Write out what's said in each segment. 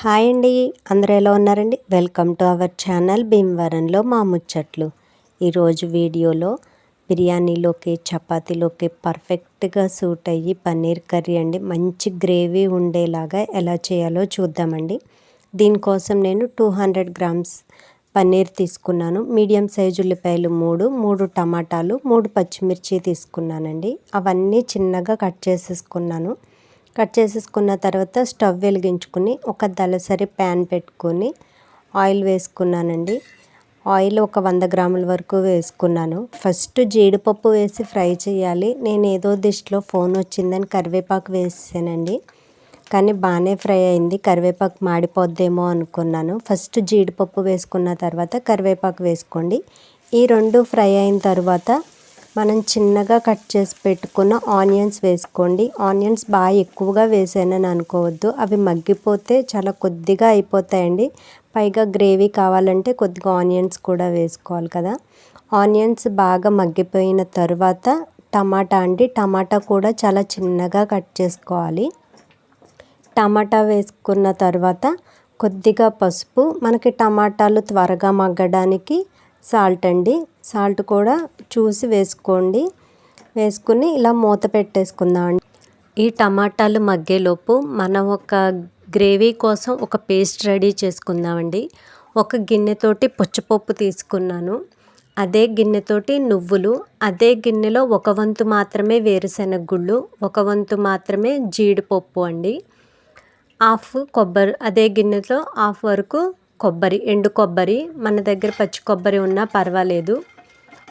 Hi అండి అందరూ ఎలా ఉన్నారండి? వెల్కమ్ టు అవర్ ఛానల్ భీమవరంలో మా ముచ్చట్లు. ఈరోజు వీడియోలో బిర్యానీలోకి చపాతీలోకి పర్ఫెక్ట్గా సూట్ అయ్యి పన్నీర్ కర్రీ అండి. మంచి గ్రేవీ ఉండేలాగా ఎలా చేయాలో చూద్దామండి. దీనికోసం నేను టూ హండ్రెడ్ గ్రామ్స్ పన్నీర్ తీసుకున్నాను. మీడియం సైజు ఉల్లిపాయలు మూడు మూడు టమాటాలు మూడు పచ్చిమిర్చి తీసుకున్నానండి. అవన్నీ చిన్నగా కట్ చేసేసుకున్నాను. కట్ చేసేసుకున్న తర్వాత స్టవ్ వెలిగించుకుని ఒక దళసరి ప్యాన్ పెట్టుకొని ఆయిల్ వేసుకున్నానండి. ఆయిల్ ఒక వంద గ్రాముల వరకు వేసుకున్నాను. ఫస్ట్ జీడిపప్పు వేసి ఫ్రై చేయాలి. నేను ఏదో దిష్టిలో ఫోన్ వచ్చిందని కరివేపాకు వేసానండి కానీ బాగానే ఫ్రై అయింది. కరివేపాకు మాడిపోద్దేమో అనుకున్నాను. ఫస్ట్ జీడిపప్పు వేసుకున్న తర్వాత కరివేపాకు వేసుకోండి. ఈ రెండు ఫ్రై అయిన తర్వాత మనం చిన్నగా కట్ చేసి పెట్టుకున్న ఆనియన్స్ వేసుకోండి. ఆనియన్స్ బాగా ఎక్కువగా వేసానని అనుకోవద్దు. అవి మగ్గిపోతే చాలా కొద్దిగా అయిపోతాయండి. పైగా గ్రేవీ కావాలంటే కొద్దిగా ఆనియన్స్ కూడా వేసుకోవాలి కదా. ఆనియన్స్ బాగా మగ్గిపోయిన తర్వాత టమాటా అండి. టమాటా కూడా చాలా చిన్నగా కట్ చేసుకోవాలి. టమాటా వేసుకున్న తర్వాత కొద్దిగా పసుపు. మనకి టమాటాలు త్వరగా మగ్గడానికి సాల్ట్ అండి. సాల్ట్ కూడా చూసి వేసుకోండి. వేసుకుని ఇలా మూత పెట్టేసుకుందాం ఈ టమాటాలు మగ్గేలోపు మనం ఒక గ్రేవీ కోసం ఒక పేస్ట్ రెడీ చేసుకుందామండి ఒక గిన్నెతోటి పుచ్చపప్పు తీసుకున్నాను. అదే గిన్నెతోటి నువ్వులు అదే గిన్నెలో ఒక వంతు మాత్రమే వేరుశెనగ గుళ్ళు ఒక వంతు మాత్రమే జీడిపప్పు అండి. హాఫ్ కొబ్బరి అదే గిన్నెతో హాఫ్ వరకు కొబ్బరి ఎండు కొబ్బరి మన దగ్గర పచ్చి కొబ్బరి ఉన్నా పర్వాలేదు.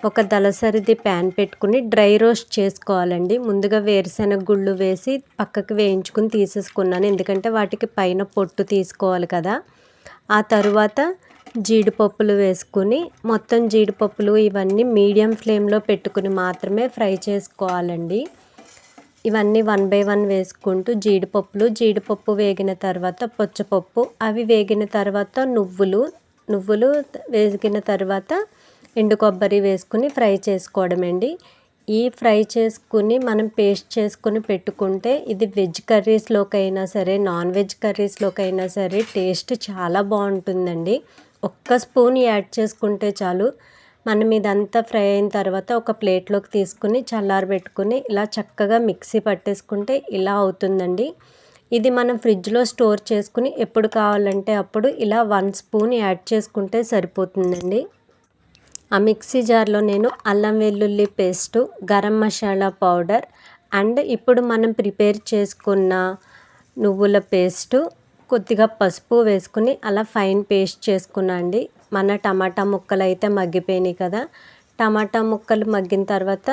ఒక దళసరిది ప్యాన్ పెట్టుకుని డ్రై రోస్ట్ చేసుకోవాలండి. ముందుగా వేరుశెనగ గుళ్ళు వేసి పక్కకి వేయించుకుని తీసేసుకున్నాను. ఎందుకంటే వాటికి పైన పొట్టు తీసుకోవాలి కదా. ఆ తరువాత జీడిపప్పులు వేసుకుని మొత్తం జీడిపప్పులు ఇవన్నీ మీడియం ఫ్లేమ్లో పెట్టుకుని మాత్రమే ఫ్రై చేసుకోవాలండి. ఇవన్నీ వన్ బై వన్ వేసుకుంటూ జీడిపప్పులు జీడిపప్పు వేగిన తర్వాత పొచ్చపప్పు. అవి వేగిన తర్వాత నువ్వులు నువ్వులు వేగిన తర్వాత ఎండు కొబ్బరి వేసుకుని ఫ్రై చేసుకోవడమండి. ఈ ఫ్రై చేసుకుని మనం పేస్ట్ చేసుకుని పెట్టుకుంటే ఇది వెజ్ కర్రీస్లోకైనా సరే నాన్ వెజ్ కర్రీస్లోకైనా సరే టేస్ట్ చాలా బాగుంటుందండి. ఒక్క స్పూన్ యాడ్ చేసుకుంటే చాలు. మనం ఇదంతా ఫ్రై అయిన తర్వాత ఒక ప్లేట్లోకి తీసుకుని చల్లారబెట్టుకుని ఇలా చక్కగా మిక్సీ పట్టేసుకుంటే ఇలా అవుతుందండి. ఇది మనం ఫ్రిడ్జ్లో స్టోర్ చేసుకుని ఎప్పుడు కావాలంటే అప్పుడు ఇలా వన్ స్పూన్ యాడ్ చేసుకుంటే సరిపోతుందండి. ఆ మిక్సీ జార్లో నేను అల్లం వెల్లుల్లి paste garam masala powder and ఇప్పుడు మనం ప్రిపేర్ చేసుకున్న నువ్వుల పేస్టు కొద్దిగా పసుపు వేసుకుని అలా ఫైన్ పేస్ట్ చేసుకున్నా అండి. మన టమాటా ముక్కలు అయితే మగ్గిపోయినాయి కదా. టమాటా ముక్కలు మగ్గిన తర్వాత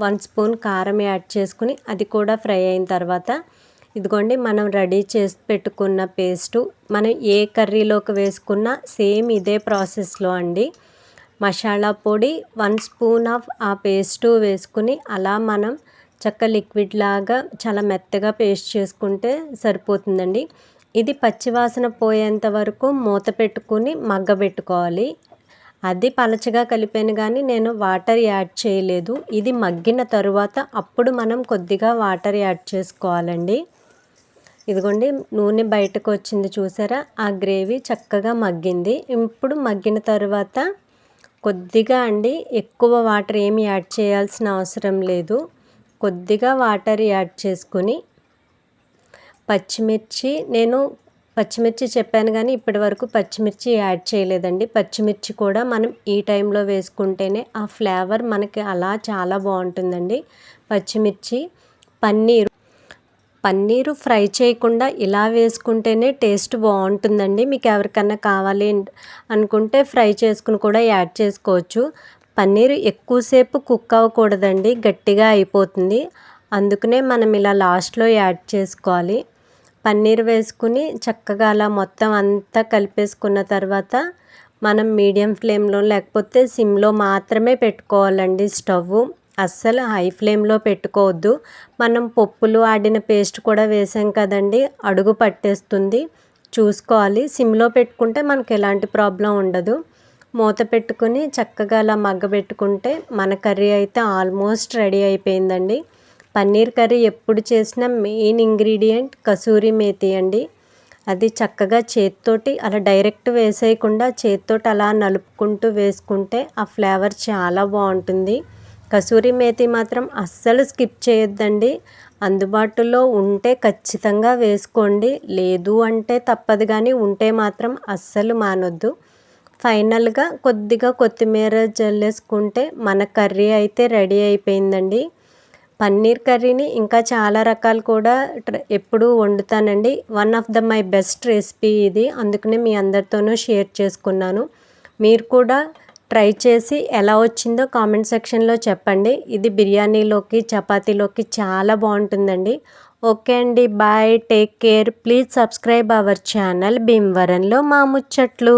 వన్ స్పూన్ కారం యాడ్ చేసుకుని అది కూడా ఫ్రై అయిన తర్వాత ఇదిగోండి మనం రెడీ చేసి పెట్టుకున్న పేస్టు. మనం ఏ కర్రీలోకి వేసుకున్నా సేమ్ ఇదే ప్రాసెస్లో అండి. మసాలా పొడి వన్ స్పూన్ ఆఫ్ ఆ పేస్టు వేసుకుని అలా మనం చక్క లిక్విడ్ లాగా చాలా మెత్తగా పేస్ట్ చేసుకుంటే సరిపోతుందండి. ఇది పచ్చివాసన పోయేంత వరకు మూత పెట్టుకుని మగ్గబెట్టుకోవాలి. అది పలచగా కలిపాను కానీ నేను వాటర్ యాడ్ చేయలేదు. ఇది మగ్గిన తరువాత అప్పుడు మనం కొద్దిగా వాటర్ యాడ్ చేసుకోవాలండి. ఇదిగోండి నూనె బయటకు వచ్చింది చూసారా? ఆ గ్రేవీ చక్కగా మగ్గింది. ఇప్పుడు మగ్గిన తర్వాత కొద్దిగా అండి ఎక్కువ వాటర్ ఏమి యాడ్ చేయాల్సిన అవసరం లేదు. కొద్దిగా వాటర్ యాడ్ చేసుకుని పచ్చిమిర్చి నేను పచ్చిమిర్చి చెప్పాను కానీ ఇప్పటి వరకు పచ్చిమిర్చి యాడ్ చేయలేదండి. పచ్చిమిర్చి కూడా మనం ఈ టైంలో వేసుకుంటేనే ఆ ఫ్లేవర్ మనకి అలా చాలా బాగుంటుందండి. పచ్చిమిర్చి పన్నీరు పన్నీరు ఫ్రై చేయకుండా ఇలా వేసుకుంటేనే టేస్ట్ బాగుంటుందండి. మీకు ఎవరికన్నా కావాలి అనుకుంటే ఫ్రై చేసుకుని కూడా యాడ్ చేసుకోవచ్చు. పన్నీరు ఎక్కువసేపు కుక్ అవ్వకూడదండి. గట్టిగా అయిపోతుంది. అందుకనే మనం ఇలా లాస్ట్లో యాడ్ చేసుకోవాలి. పన్నీర్ వేసుకుని చక్కగా అలా మొత్తం అంతా కలిపేసుకున్న తర్వాత మనం మీడియం ఫ్లేమ్లో లేకపోతే సిమ్లో మాత్రమే పెట్టుకోవాలండి స్టవ్. అస్సలు హై ఫ్లేమ్లో పెట్టుకోవద్దు. మనం పప్పులు ఆడిన పేస్ట్ కూడా వేసాం కదండి అడుగు పట్టేస్తుంది. చూసుకోవాలి. సిమ్లో పెట్టుకుంటే మనకు ఎలాంటి ప్రాబ్లం ఉండదు. మూత పెట్టుకుని చక్కగా అలా మగ్గబెట్టుకుంటే మన కర్రీ అయితే ఆల్మోస్ట్ రెడీ అయిపోయిందండి. పన్నీర్ కర్రీ ఎప్పుడు చేసినా మెయిన్ ఇంగ్రీడియంట్ కసూరి మేతి అండి. అది చక్కగా చేత్తోటి అలా డైరెక్ట్ వేసేయకుండా చేత్తోటి అలా నలుపుకుంటూ వేసుకుంటే ఆ ఫ్లేవర్ చాలా బాగుంటుంది. కసూరి మేతి మాత్రం అస్సలు స్కిప్ చేయొద్దండి. అందుబాటులో ఉంటే ఖచ్చితంగా వేసుకోండి. లేదు అంటే తప్పదు కానీ ఉంటే మాత్రం అస్సలు మానొద్దు. ఫైనల్గా కొద్దిగా కొత్తిమీర జల్లేసుకుంటే మన కర్రీ అయితే రెడీ అయిపోయిందండి. పన్నీర్ కర్రీని ఇంకా చాలా రకాలు కూడా ఎప్పుడూ వండుతానండి. One of the my best recipe ఇది. అందుకనే మీ అందరితోనూ షేర్ చేసుకున్నాను. మీరు కూడా ట్రై చేసి ఎలా వచ్చిందో కామెంట్ సెక్షన్లో చెప్పండి. ఇది బిర్యానీలోకి చపాతీలోకి చాలా బాగుంటుందండి. ఓకే అండి bye take care. Please subscribe our channel భీమవరంలో మా ముచ్చట్లు.